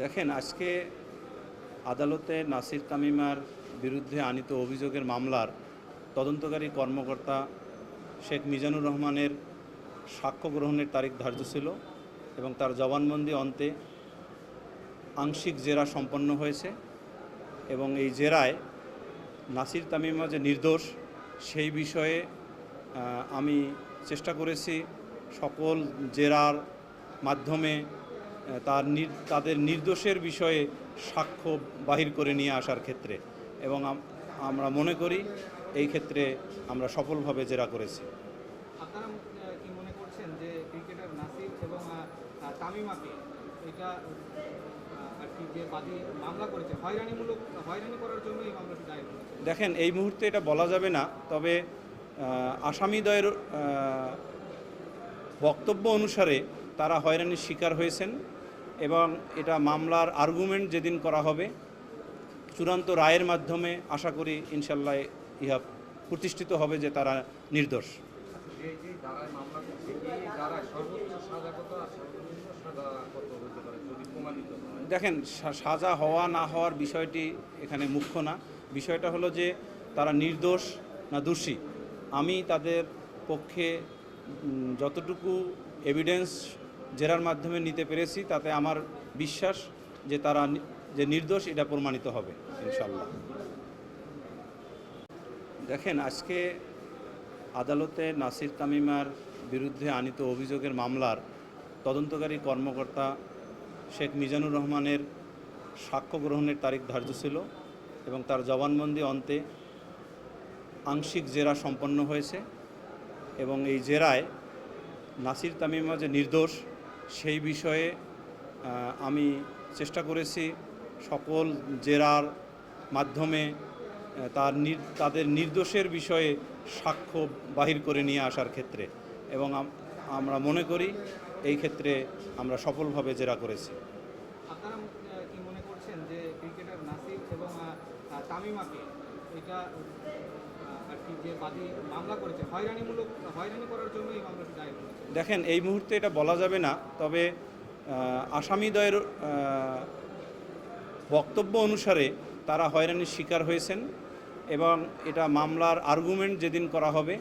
দেখেন, আজকে আদালতে নাসির তামিমার বিরুদ্ধে আনিত অভিযোগের মামলার তদন্তকারী কর্মকর্তা শেখ মিজানুর রহমানের সাক্ষ্য গ্রহণের তারিখ ধার্য ছিল এবং তার জবানবন্দি অন্তে আংশিক জেরা সম্পন্ন হয়েছে এবং এই জেরায় নাসির তামিমা যে নির্দোষ, সেই বিষয়ে আমি চেষ্টা করেছি সকল জেরার মাধ্যমে তার তাদের নির্দোষের বিষয়ে সাক্ষ্য বাহির করে নিয়ে আসার ক্ষেত্রে। এবং আমরা মনে করি এই ক্ষেত্রে আমরা সফলভাবে জেরা করেছি। আপনারা কি মনে করছেন যে ক্রিকেটার নাসির এবং আহ, আহ, তামিমাকে এটা আর কি যে বাদী মামলা করেছে হয়রানিমূলক হয়রানি করার জন্য এই মামলাটি দায়ের দেখেন এই মুহূর্তে এটা বলা যাবে না তবে আহ, আসামিদ্বয়ের বক্তব্য অনুসারে তারা হয়রানির শিকার হয়েছেন। এবং এটা মামলার আর্গুমেন্ট যেদিন করা হবে চূড়ান্ত রায়ের মাধ্যমে আশা করি ইনশাল্লাহ ইহা প্রতিষ্ঠিত হবে যে তারা নির্দোষ। দেখেন সাজা হওয়া না হওয়ার বিষয়টি এখানে মুখ্য না। বিষয়টা হলো যে তারা নির্দোষ না দোষী? আমি তাদের পক্ষে যতটুকু এভিডেন্স জেরার মাধ্যমে নিতে পেরেছি, তাতে আমার বিশ্বাস যে তারা যে নির্দোষ, এটা প্রমাণিত হবে ইনশাল্লাহ দেখেন, আজকে আদালতে নাসির তামিমার বিরুদ্ধে আনিত অভিযোগের মামলার তদন্তকারী কর্মকর্তা শেখ মিজানুর রহমানের সাক্ষ্য গ্রহণের তারিখ ধার্য ছিল এবং তার জবানবন্দি অন্তে আংশিক জেরা সম্পন্ন হয়েছে এবং এই জেরায় নাসির তামিমা যে নির্দোষ সেই বিষয়ে আমি চেষ্টা করেছি সকল জেরার মাধ্যমে তার তাদের নির্দোষের বিষয়ে সাক্ষ্য বাহির করে নিয়ে আসার ক্ষেত্রে। এবং আমরা মনে করি এই ক্ষেত্রে আমরা সফলভাবে জেরা করেছি। আপনারা কি মনে করছেন যে ক্রিকেটার নাসির এবং তামিমাকে এটা আর কি যে বাদী মামলা করেছে হয়রানিমূলক হয়রানি করার জন্য এই মামলাটি দায়ের দেখেন এই মুহূর্তে এটা বলা যাবে না তবে আসামিদ্বয়ের বক্তব্য অনুসারে তারা হয়রানির শিকার হয়েছেন এবং এটা মামলার আর্গুমেন্ট যেদিন করা হবে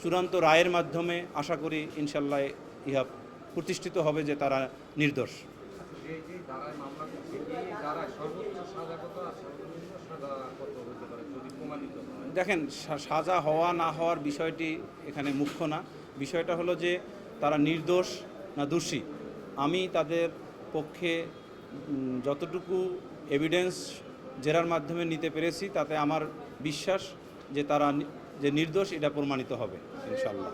চূড়ান্ত রায়ের মাধ্যমে আশা করি ইনশাল্লাহ ইহা প্রতিষ্ঠিত হবে যে তারা নির্দোষ যে যে ধারায় মামলা করছে এই ধারায় সর্বোচ্চ সাজা কত আর সর্বনিম্ন সাজা কত হতে পারে যদি প্রমাণিত হয় দেখেন সাজা হওয়া না হওয়ার বিষয়টি এখানে মুখ্য না। বিষয়টা হলো যে, তারা নির্দোষ না দোষী? আমি তাদের পক্ষে যতটুকু এভিডেন্স জেরার মাধ্যমে নিতে পেরেছি, তাতে আমার বিশ্বাস যে তারা যে নির্দোষ, এটা প্রমাণিত হবে ইনশাল্লাহ